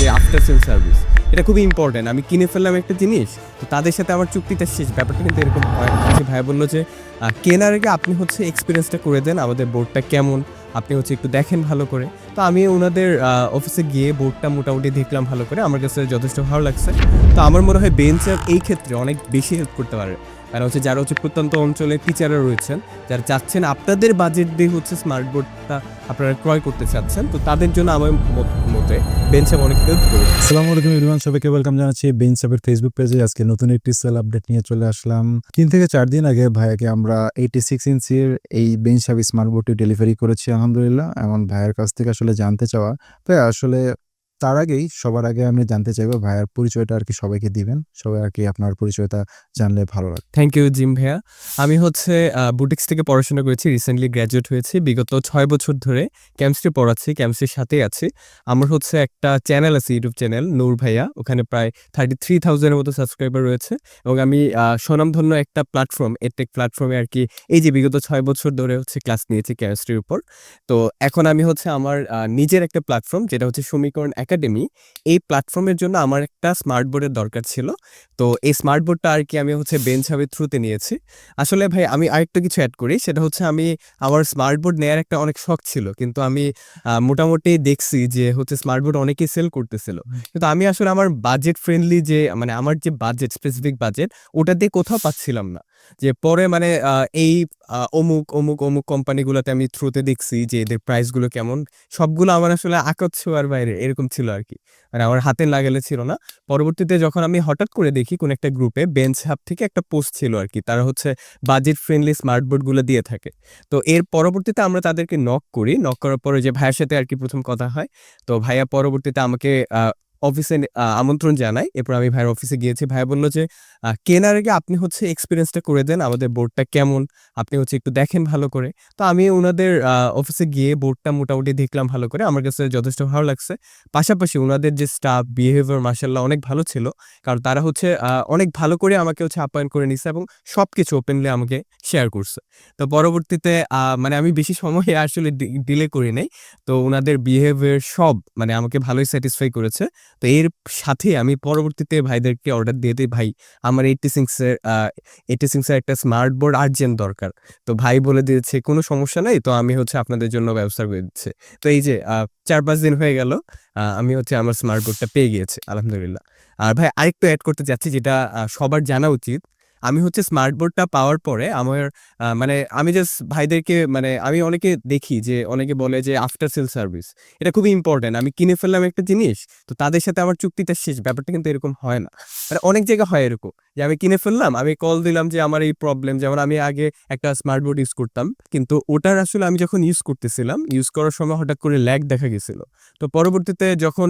যে after sale service এটা খুবই ইম্পর্টেন্ট আমি কিনে ফেললাম একটা জিনিস, তো তাদের সাথে আমার চুক্তিটা শেষ। ব্যাপারটা কিন্তু এরকম হয়। ভাই বলল যে কেনার আগে আপনি হচ্ছে এক্সপিরিয়েন্সটা করে দেন, আমাদের বোর্ডটা কেমন? আপনি হচ্ছে একটু দেখেন ভালো করে। তো আমি ওনাদের অফিসে গিয়ে বোর্ডটা মোটামুটি দেখলাম ভালো করে। আমার কাছে যথেষ্ট ভালো লাগছে। তো আমার মনে হয় বেঞ্চার এই ক্ষেত্রে অনেক বেশি হেল্প করতে পারে। কারণ হচ্ছে যারা হচ্ছে প্রত্যন্ত অঞ্চলে টিচাররা রয়েছেন, যারা চাচ্ছেন আপনাদের বাজেট দিয়ে হচ্ছে স্মার্ট বোর্ডটা আপনারা ক্রয় করতে চাচ্ছেন, তো তাদের জন্য আমার মত- বেঞ্চার অনেক হেল্প করবে। আসসালামু আলাইকুম এভরিওয়ান সবাইকে ওয়েলকাম জানাচ্ছি বেঞ্চ ফেসবুক পেজে আজকে নতুন একটি সেল আপডেট নিয়ে চলে আসলাম। তিন থেকে চার দিন আগে ভাইয়াকে আমরা এইটি সিক্স ইঞ্চির এই বেঞ্চ স্মার্ট বোর্ডটি ডেলিভারি করেছি, আলহামদুলিল্লাহ। এমন ভাইয়ের কাছ থেকে আসলে জানতে চাওয়া। তো আসলে তার আগেই সবার আগে আমি জানতে চাইব ভাইয়ার পরিচয়টা আর কি সবাইকে দিবেন। সবাই আর কি আপনার পরিচয়টা জানলে ভালো লাগে থ্যাংক ইউ জিম ভাইয়া। আমি হচ্ছে বুটিক্স থেকে পড়াশোনা করেছি রিসেন্টলি গ্র্যাজুয়েট হয়েছি। বিগত ছয় বছর ধরে কেমিস্ট্রি পড়াচ্ছি কেমিস্ট্রির সাথেই আছি। আমার হচ্ছে একটা চ্যানেল আছে ইউটিউব চ্যানেল নূর ভাইয়া। ওখানে প্রায় থার্টি থ্রি থাউজেন্ডের মতো সাবস্ক্রাইবার রয়েছে। এবং আমি স্বনামধন্য একটা প্ল্যাটফর্ম এডটেক প্ল্যাটফর্মে আর কি এই যে বিগত ছয় বছর ধরে হচ্ছে ক্লাস নিয়েছি কেমিস্ট্রির উপর। তো এখন আমি হচ্ছে আমার নিজের একটা প্ল্যাটফর্ম যেটা হচ্ছে সমীকরণ একাডেমি এই প্ল্যাটফর্মের জন্য আমার একটা স্মার্ট বোর্ডের দরকার ছিল। তো এই স্মার্ট বোর্ডটা আর কি আমি হচ্ছে বেঞ্চ হাবের থ্রুতে নিয়েছি। আসলে ভাই আমি আরেকটা কিছু অ্যাড করি সেটা হচ্ছে আমি আমার স্মার্ট বোর্ড নেওয়ার একটা অনেক শখ ছিল। কিন্তু আমি মোটামুটি দেখছি যে হচ্ছে স্মার্ট বোর্ড অনেকেই সেল করতেছিল। কিন্তু আমি আসলে আমার বাজেট ফ্রেন্ডলি যে মানে আমার যে বাজেট স্পেসিফিক বাজেট ওটা দিয়ে কোথাও পাচ্ছিলাম না। যে পরে মানে এই অমুক অমুক অমুক কোম্পানিগুলোতে আমি থ্রুতে দেখছি যে এদের প্রাইসগুলো কেমন, সবগুলো আমার আসলে আকাত ছোঁয়ার বাইরে, এরকম ছিল আর কি। মানে আমার হাতে লাগালে ছিল না। পরবর্তীতে যখন আমি হঠাৎ করে দেখি কোন একটা গ্রুপে বেঞ্চ হাব থেকে একটা পোস্ট ছিল আর কি, তারা হচ্ছে বাজেট ফ্রেন্ডলি স্মার্টবোর্ডগুলো দিয়ে থাকে। তো এর পরবর্তীতে আমরা তাদেরকে নক করি নক করার পরে যে ভাইয়ের সাথে আর কি প্রথম কথা হয়, তো ভাইয়া পরবর্তীতে আমাকে অফিসে আমন্ত্রণ জানায় এরপর আমি ভাইয়ের অফিসে গিয়েছি। ভাইয়া বলল যে কেনার আগে আপনি হচ্ছে এক্সপিরিয়েন্সটা করে দেন, আমাদের বোর্ডটা কেমন, আপনি হচ্ছে একটু দেখেন ভালো করে। তো আমি ওনাদের অফিসে গিয়ে বোর্ডটা মোটামুটি দেখলাম ভালো করে। আমার কাছে যথেষ্ট ভালো লাগছে। পাশাপাশি ওনাদের যে স্টাফ বিহেভিয়ার মার্শাল্লাহ অনেক ভালো ছিল। কারণ তারা হচ্ছে অনেক ভালো করে আমাকে হচ্ছে আপ্যায়ন করে নিছে এবং সব কিছু ওপেনলি আমাকে শেয়ার করছে। তো পরবর্তীতে মানে আমি বেশি সময় আসলে ডিলে করি নাই। তো ওনাদের বিহেভিয়ার সব মানে আমাকে ভালোই স্যাটিসফাই করেছে। তো এর সাথে আমি পরবর্তীতে ভাইদেরকে অর্ডার দিয়ে দিই, ভাই, আমার এইটি সিক্সের এইটি সিক্সের একটা স্মার্ট বোর্ড আর্জেন্ট দরকার। তো ভাই বলে দিয়েছে, কোনো সমস্যা নাই, তো আমি হচ্ছে আপনাদের জন্য ব্যবস্থা করে দিচ্ছে। তো এই যে চার পাঁচ দিন হয়ে গেল আমি হচ্ছে আমার স্মার্ট বোর্ডটা পেয়ে গিয়েছি, আলহামদুলিল্লাহ। আর ভাই, আরেকটু অ্যাড করতে চাচ্ছি, যেটা সবার জানা উচিত। আমি হচ্ছে স্মার্ট বোর্ডটা পাওয়ার পরে আমার মানে আমি জাস্ট ভাইদেরকে মানে আমি অনেকে দেখি যে, অনেকে বলে যে আফটার সেল সার্ভিস এটা খুবই ইম্পর্টেন্ট আমি কিনে ফেললাম একটা জিনিস, তো তাদের সাথে আমার চুক্তিটা শেষ। ব্যাপারটা কিন্তু এরকম হয় না। মানে অনেক জায়গায় হয় এরকম যে আমি কিনে ফেললাম, আমি কল দিলাম যে আমার এই প্রবলেম যেমন আমি আগে একটা স্মার্ট বোর্ড ইউজ করতাম, কিন্তু ওটার আসলে আমি যখন ইউজ করতেছিলাম ইউজ করার সময় হঠাৎ করে ল্যাগ দেখা গেছিল। তো পরবর্তীতে যখন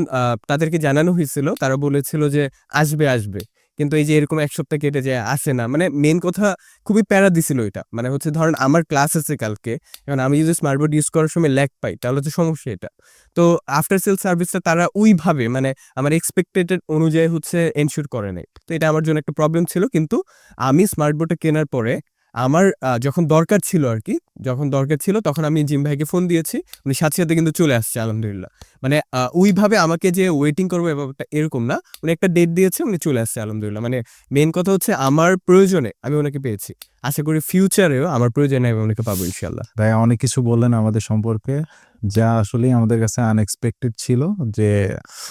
তাদেরকে জানানো হয়েছিল, তারা বলেছিল যে আসবে আসবে। কিন্তু এই যে এরকম এক সপ্তাহ কেটে যায়, আসে না। মানে মেন কথা খুবই প্যারা দিছিল এটা। মানে হচ্ছে ধরেন আমার ক্লাস আছে কালকে, এখন আমি যদি স্মার্টবোর্ড ইউজ করার সময় ল্যাক পাই, তাহলে হচ্ছে সমস্যা এটা। তো আফটার সেল সার্ভিসটা তারা ওইভাবে মানে আমার এক্সপেক্টেটেড অনুযায়ী হচ্ছে এনশিওর করে নেয় তো এটা আমার জন্য একটা প্রবলেম ছিল, কিন্তু আমি স্মার্টবোর্ডটা কেনার পরে আমার যখন দরকার ছিল আর কি যখন দরকার ছিল, তখন আমি জিম ভাইকে ফোন দিয়েছি। উনি সাথে সাথে কিন্তু চলে আসছে, আলহামদুলিল্লাহ। মানে ওইভাবে আমাকে যে ওয়েটিং করব ব্যাপারটা এরকম না। উনি একটা ডেট দিয়েছে, উনি চলে আসছে, আলহামদুলিল্লাহ। মানে মেন কথা হচ্ছে আমার প্রয়োজনে আমি ওনাকে পেয়েছি। আশা করি ফিউচারেও আমার প্রয়োজনে আমি অনেকে পাবো ইনশাল্লাহ ভাই অনেক কিছু বললেন আমাদের সম্পর্কে, যা আসলে আমাদের কাছে আনএক্সপেক্টেড ছিল যে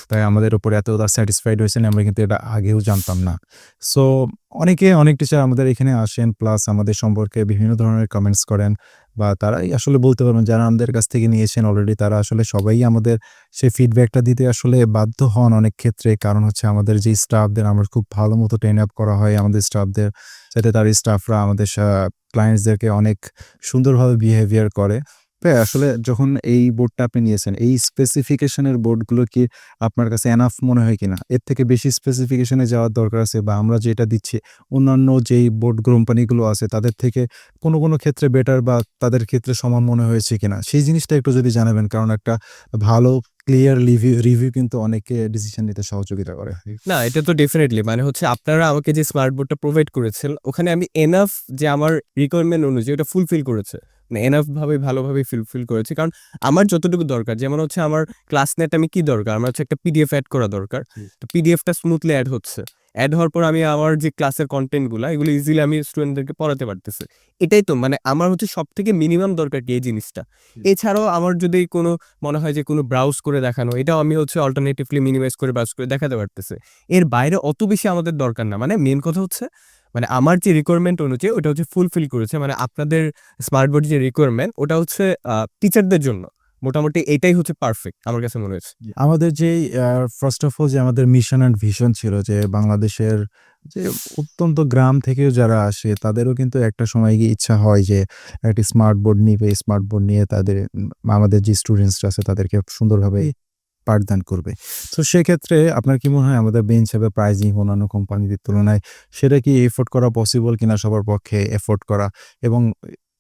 তাই আমাদের উপরে এতটা স্যাটিসফাইড হয়েছেন, আমরা কিন্তু এটা আগেও জানতাম না। সো অনেকে, অনেক টিচার আমাদের এখানে আসেন প্লাস আমাদের সম্পর্কে বিভিন্ন ধরনের কমেন্টস করেন। বা তারাই আসলে বলতে পারবেন যারা আমাদের কাছ থেকে নিয়েছেন অলরেডি তারা আসলে সবাই আমাদের সেই ফিডব্যাকটা দিতে আসলে বাধ্য হন অনেক ক্ষেত্রে। কারণ হচ্ছে আমাদের যে স্টাফদের আমরা খুব ভালো মতো ট্রেন আপ করা হয় আমাদের স্টাফদের যাতে তার স্টাফরা আমাদের ক্লায়েন্টসদেরকে অনেক সুন্দরভাবে বিহেভিয়ার করে। আসলে যখন এই বোর্ডটা আপনি নিয়েছেন, এই স্পেসিফিকেশনের বোর্ডগুলো কি আপনার কাছে এনাফ মনে হয় কিনা? এর থেকে বেশি স্পেসিফিকেশনে যাওয়ার দরকার আছে বা আমরা যেটা দিচ্ছি, অন্যান্য যেই বোর্ড কোম্পানিগুলো আছে, তাদের থেকে কোনো কোনো ক্ষেত্রে বেটার বা তাদের ক্ষেত্রে সমান মনে হয়েছে কিনা? সেই জিনিসটা একটু যদি জানাবেন, কারণ একটা ভালো ক্লিয়ার রিভিউ রিভিউ কিন্তু অনেকে ডিসিশন নিতে সহযোগিতা করে। না, এটা তো ডেফিনেটলি মানে হচ্ছে আপনারা আমাকে যে স্মার্ট বোর্ডটা প্রোভাইড করেছেন, ওখানে আমি এনাফ যে আমার রিকোয়ারমেন্ট অনুযায়ী ওটা ফুলফিল করেছে। এনাফ ভাবে ভালোভাবে ফিল করেছি। কারণ আমার যতটুকু দরকার যেমন হচ্ছে আমার ক্লাস নেট আমি কি দরকার? আমার হচ্ছে একটা পিডিএফ অ্যাড করা দরকার। তো পিডিএফটা স্মুথলি অ্যাড হচ্ছে। অ্যাড হওয়ার পর আমি আমার যে ক্লাসের কন্টেন্টগুলো এগুলো ইজিলি আমি স্টুডেন্টদেরকে পড়াতে পারতেছি। এটাই তো মানে আমার হচ্ছে সব থেকে মিনিমাম দরকার কি এই জিনিসটা? এছাড়াও আমার যদি কোনো মনে হয় যে কোনো ব্রাউজ করে দেখানো এটাও আমি হচ্ছে অল্টারনেটিভলি মিনিমাইজ করে ব্রাউজ করে দেখাতে পারতেছে। এর বাইরে অত বেশি আমাদের দরকার না। মানে মেন কথা হচ্ছে মানে আমার যে রিকোয়ারমেন্ট অনুযায়ী ওটা হচ্ছে ফুলফিল করেছে মানে আপনাদের স্মার্ট বোর্ড যে রিকোয়ারমেন্ট ওটা হচ্ছে টিচারদের জন্য। মোটামুটি এটাই হচ্ছে পারফেক্ট আমার কাছে মনে হয়েছে। আমাদের যে ফার্স্ট অফ অল যে আমাদের মিশন অ্যান্ড ভিশন ছিল যে বাংলাদেশের যে অত্যন্ত গ্রাম থেকেও যারা আসে তাদেরও কিন্তু একটা সময় গিয়ে ইচ্ছা হয় যে একটি স্মার্ট বোর্ড নিবে। স্মার্ট বোর্ড নিয়ে তাদের আমাদের যে স্টুডেন্টসরা আছে তাদেরকে সুন্দরভাবে পাঠদান করবে। তো সেক্ষেত্রে আপনার কি মনে হয় আমাদের বেঞ্চ হিসাবে প্রাইজিং অন্যান্য কোম্পানিদের তুলনায় সেটা কি এফোর্ড করা পসিবল কিনা সবার পক্ষে এফোর্ড করা? এবং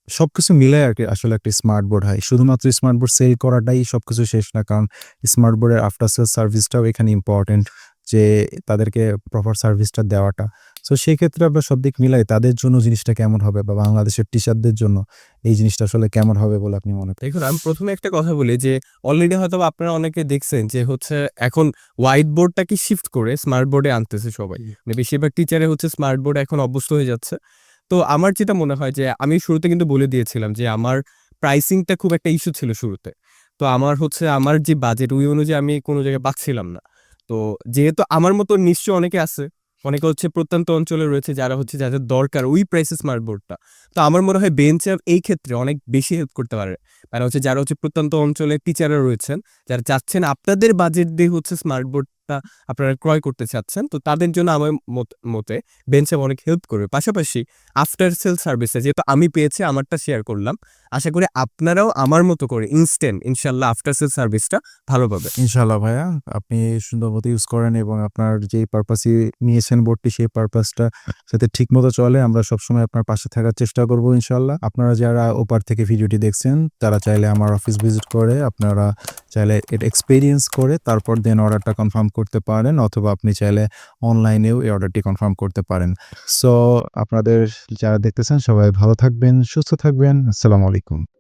সব কিছু মিলে আর কি আসলে একটা স্মার্ট বোর্ড হয়। শুধুমাত্র স্মার্ট বোর্ড সেল করাটাই সব কিছু শেষ না, কারণ স্মার্ট বোর্ডের আফটার সেল সার্ভিসটাও এখানে ইম্পর্টেন্ট যে তাদেরকে প্রপার সার্ভিসটা দেওয়াটা। সো সেই ক্ষেত্রে আমরা সব দিক মিলাই তাদের জন্য জিনিসটা কেমন হবে বা বাংলাদেশের টিচারদের জন্য এই জিনিসটা আসলে কেমন হবে বলে আপনি মনে করেন? দেখুন আমি প্রথমে একটা কথা বলি যে অলরেডি হয়তো আপনারা অনেকে দেখছেন যে হচ্ছে এখন হোয়াইট বোর্ডটাকে শিফট করে স্মার্ট বোর্ডে আনতেছে সবাই। মানে বেশিরভাগ টিচারে হচ্ছে স্মার্ট বোর্ড এখন অভ্যস্ত হয়ে যাচ্ছে। তো আমার যেটা মনে হয় যে আমি শুরুতে কিন্তু বলে দিয়েছিলাম যে আমার প্রাইসিংটা খুব একটা ইস্যু ছিল শুরুতে। তো আমার হচ্ছে আমার যে বাজেট ওই অনুযায়ী আমি কোনো জায়গায় পাচ্ছিলাম না। তো যেহেতু আমার মতো নিশ্চয় অনেকে আছে, অনেকে হচ্ছে প্রত্যন্ত অঞ্চলে রয়েছে যারা হচ্ছে যাদের দরকার ওই প্রাইসে স্মার্ট বোর্ডটা। তো আমার মনে হয় বেঞ্চার এই ক্ষেত্রে অনেক বেশি হেল্প করতে পারে। মানে হচ্ছে যারা হচ্ছে প্রত্যন্ত অঞ্চলে টিচাররা রয়েছেন, যারা চাচ্ছেন আপনাদের বাজেট দিয়ে হচ্ছে স্মার্ট বোর্ডটা আপনারা ক্রয় করতে চাচ্ছেন, তো তাদের জন্য আমার মত- বেঞ্চে অনেক হেল্প করবে। পাশাপাশি আফটার সেল সার্ভিসে যেহেতু আমি পেয়েছি, আমারটা শেয়ার করলাম, আশা করি আপনারাও আমার মতো করে ইনস্ট্যান্ট ইনশাল্লাহ আফটার সেল সার্ভিসটা ভালো পাবে ইনশাল্লাহ ভাইয়া, আপনি সুন্দর মতো ইউজ করেন এবং আপনার যেই পারপাসই নিয়েছেন বোর্ডটি সেই পারপাসটা যাতে ঠিক মতো চলে, আমরা সবসময় আপনার পাশে থাকার চেষ্টা করব ইনশাল্লাহ। আপনারা যারা ওপার থেকে ভিডিওটি দেখছেন, তারা চাইলে আমার অফিস ভিজিট করে, আপনারা চাইলে এটা এক্সপিরিয়েন্স করে তারপর দেন অর্ডারটা কনফার্ম করতে পারেন অথবা আপনি চাইলে অনলাইনেও এই অর্ডারটি কনফার্ম করতে পারেন। সো আপনাদের যারা দেখতেছেন সবাই ভালো থাকবেন, সুস্থ থাকবেন। আসসালামু আলাইকুম।